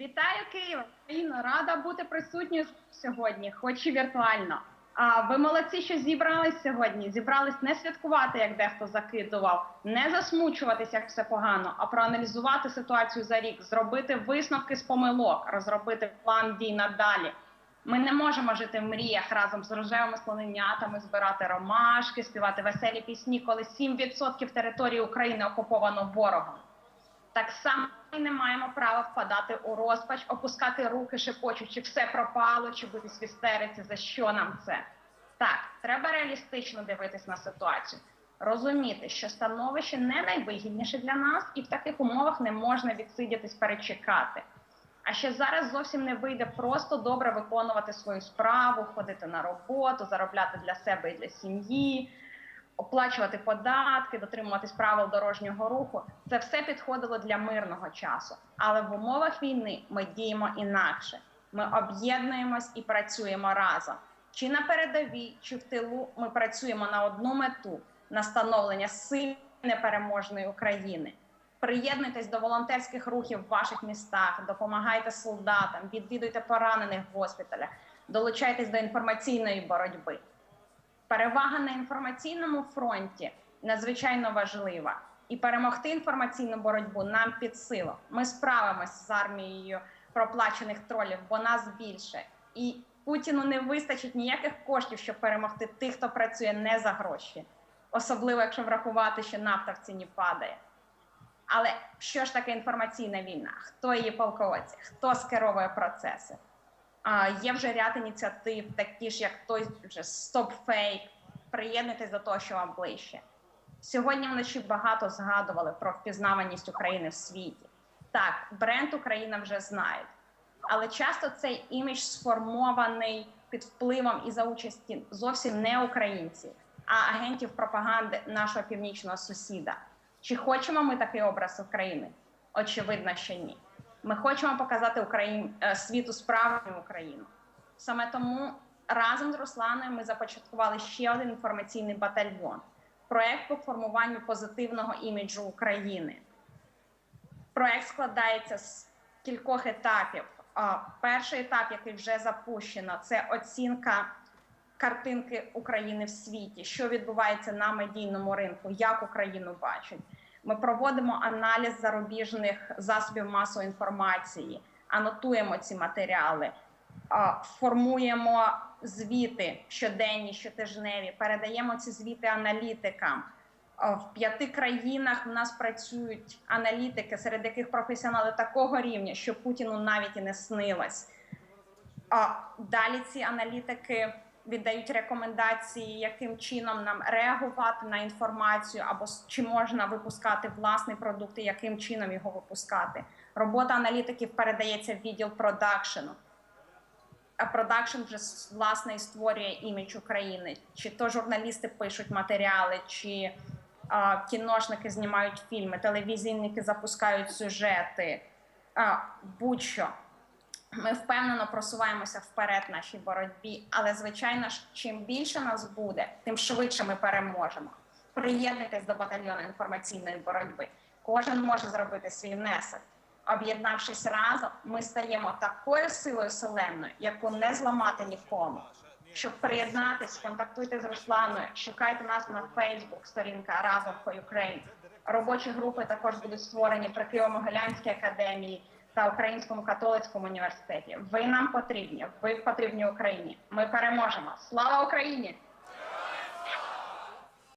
Вітаю Київ! Україна! Рада бути присутньою сьогодні, хоч і віртуально. А ви молодці, що зібрались сьогодні. Зібрались не святкувати, як дехто закидував, не засмучуватися, як все погано, а проаналізувати ситуацію за рік, зробити висновки з помилок, розробити план дій надалі. Ми не можемо жити в мріях разом з рожевими слоненятами, збирати ромашки, співати веселі пісні, коли 7% території України окуповано ворогом. Так само ми не маємо права впадати у розпач, опускати руки, шепочучи, все пропало, чи бути в за що нам це. Так, треба реалістично дивитись на ситуацію, розуміти, що становище не найвигідніше для нас, і в таких умовах не можна відсидітись, перечекати. А ще зараз зовсім не вийде просто добре виконувати свою справу, ходити на роботу, заробляти для себе і для сім'ї, оплачувати податки, дотримуватись правил дорожнього руху. Це все підходило для мирного часу. Але в умовах війни ми діємо інакше. Ми об'єднуємось і працюємо разом. Чи на передовій, чи в тилу ми працюємо на одну мету на становлення сильної непереможної України. Приєднуйтесь до волонтерських рухів в ваших містах, допомагайте солдатам, відвідуйте поранених в госпіталях, долучайтесь до інформаційної боротьби. Перевага на інформаційному фронті надзвичайно важлива, і перемогти інформаційну боротьбу нам під силу. Ми справимось з армією проплачених тролів, бо нас більше. І Путіну не вистачить ніяких коштів, щоб перемогти тих, хто працює не за гроші, особливо якщо врахувати, що нафта в ціні падає. Але що ж таке інформаційна війна? Хто її полководці? Хто скеровує процеси? Є вже ряд ініціатив, такі ж як той вже Stop Fake, приєднуйтесь до того, що вам ближче. Сьогодні вночі багато згадували про впізнаваність України в світі. Так, бренд Україна вже знають, але часто цей імідж сформований під впливом і за участі зовсім не українців, а агентів пропаганди нашого північного сусіда. Чи хочемо ми такий образ України? Очевидно, що ні. Ми хочемо показати Україн... е, світу справжню Україну. Саме тому разом з Русланою ми започаткували ще один інформаційний батальйон проект по формуванню позитивного іміджу України. Проект складається з кількох етапів. Перший етап, який вже запущено, це оцінка картинки України в світі, що відбувається на медійному ринку, як Україну бачать. Ми проводимо аналіз зарубіжних засобів масової інформації, анотуємо ці матеріали, формуємо звіти щоденні, щотижневі, передаємо ці звіти аналітикам. В п'яти країнах в нас працюють аналітики, серед яких професіонали такого рівня, що Путіну навіть і не снилось. Далі ці аналітики віддають рекомендації, яким чином нам реагувати на інформацію, або чи можна випускати власний продукт, і яким чином його випускати. Робота аналітиків передається в відділ продакшену. А продакшн вже власне і створює імідж України. Чи то журналісти пишуть матеріали, чи а, кіношники знімають фільми, телевізійники запускають сюжети, а, будь-що. Ми впевнено просуваємося вперед в нашій боротьбі, але звичайно ж, чим більше нас буде, тим швидше ми переможемо. Приєднуйтесь до батальйону інформаційної боротьби. Кожен може зробити свій внесок. Об'єднавшись разом, ми стаємо такою силою селенною, яку не зламати нікому. Щоб приєднатись, контактуйте з Русланою, шукайте нас на Facebook, сторінка разом for Ukraine. Робочі групи також будуть створені при Києво-Могилянській академії та Українському католицькому університеті. Ви нам потрібні, ви потрібні Україні. Ми переможемо. Слава Україні!